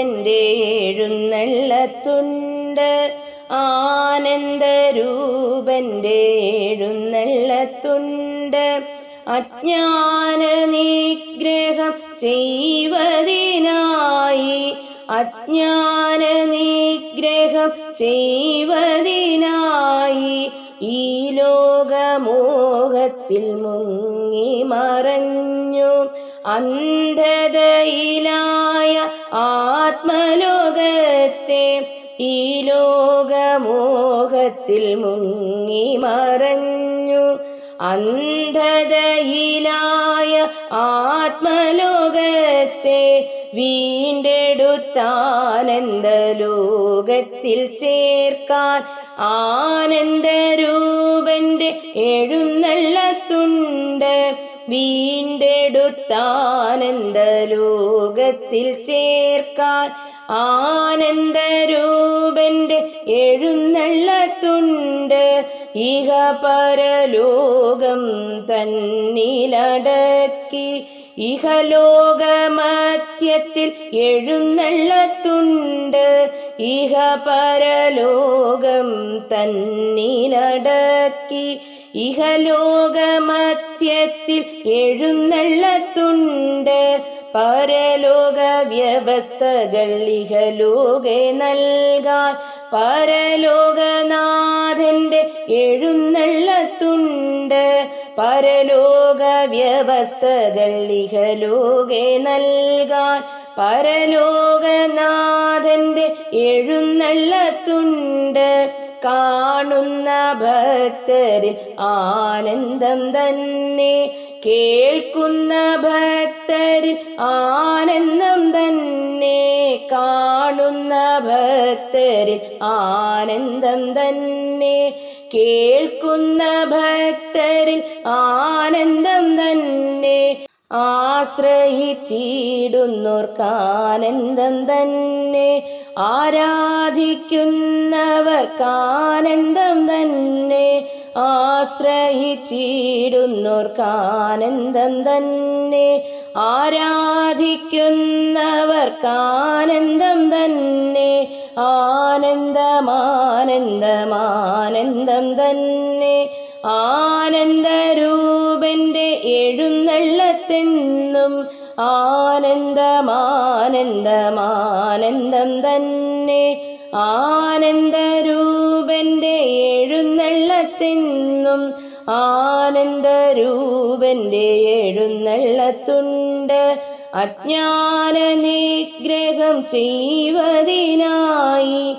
ആനന്ദരൂപന്റെ എഴുന്നള്ളത്തുണ്ട് ആനന്ദരൂപന്റെ എഴുന്നള്ളത്തുണ്ട് അജ്ഞാന നിഗ്രഹം ചെയ്വതിനായി അജ്ഞാന നിഗ്രഹം ചെയ്വതിനായി ഈ ലോകമോഹത്തിൽ മുങ്ങി മറഞ്ഞു അന്ധതയിലായ ആത്മലോകത്തെ ഈ ലോകമോഹത്തിൽ മുങ്ങി മറഞ്ഞു. അന്ധതയിലായ ആത്മലോകത്തെ വീണ്ടെടുത്താനന്ദ ലോകത്തിൽ ചേർക്കാൻ ആനന്ദരൂപന്റെ എഴുന്നള്ളത്തുണ്ട് വീണ്ടെടുത്താനന്ദലോകത്തിൽ ചേർക്കാൻ ആനന്ദരൂപന്റെ എഴുന്നള്ളത്തുണ്ട് ഇഹ പരലോകം തന്നിലടക്കി. ഇഹലോകമധ്യത്തിൽ എഴുന്നള്ളത്തുണ്ട് ഇഹ പരലോകം തന്നിലടക്കി. ഇഹലോകമധ്യത്തിൽ എഴുന്നള്ളത്തുണ്ട്. പരലോക വ്യവസ്ഥകൾ ഇഹലോകെ നൽകാൻ പരലോകനാഥന്റെ എഴുന്നള്ളത്തുണ്ട്. പരലോക വ്യവസ്ഥകൾ ഇഹലോകെ നൽകാൻ പരലോകനാഥന്റെ എഴുന്നള്ളത്തുണ്ട്. കാണുന്ന ഭക്തരിൽ ആനന്ദം തന്നെ. കേൾക്കുന്ന ഭക്തരിൽ ആനന്ദം തന്നെ. കാണുന്ന ഭക്തരിൽ ആനന്ദം തന്നെ. കേൾക്കുന്ന ഭക്തരിൽ ആനന്ദം തന്നെ. ആശ്രയിച്ചിടുന്നോർക്കാനന്ദം തന്നെ. ആരാധിക്കുന്നവർക്കാനന്ദം തന്നെ. ആശ്രയിച്ചിടുന്നോർക്കാനന്ദം തന്നെ. ആരാധിക്കുന്നവർക്കാനന്ദം തന്നെ. ആനന്ദമാനന്ദമാനന്ദം തന്നെ. ആനന്ദരൂപന്റെ എഴുന്നള്ളത്തെന്നും ആനന്ദമാനന്ദമാനന്ദം തന്നെ. ആനന്ദരൂപന്റെ എഴുന്നള്ളത്തിന്നും ആനന്ദരൂപന്റെ എഴുന്നള്ളത്തുണ്ട്. അജ്ഞാന നിഗ്രഹം ചെയ്വതിനായി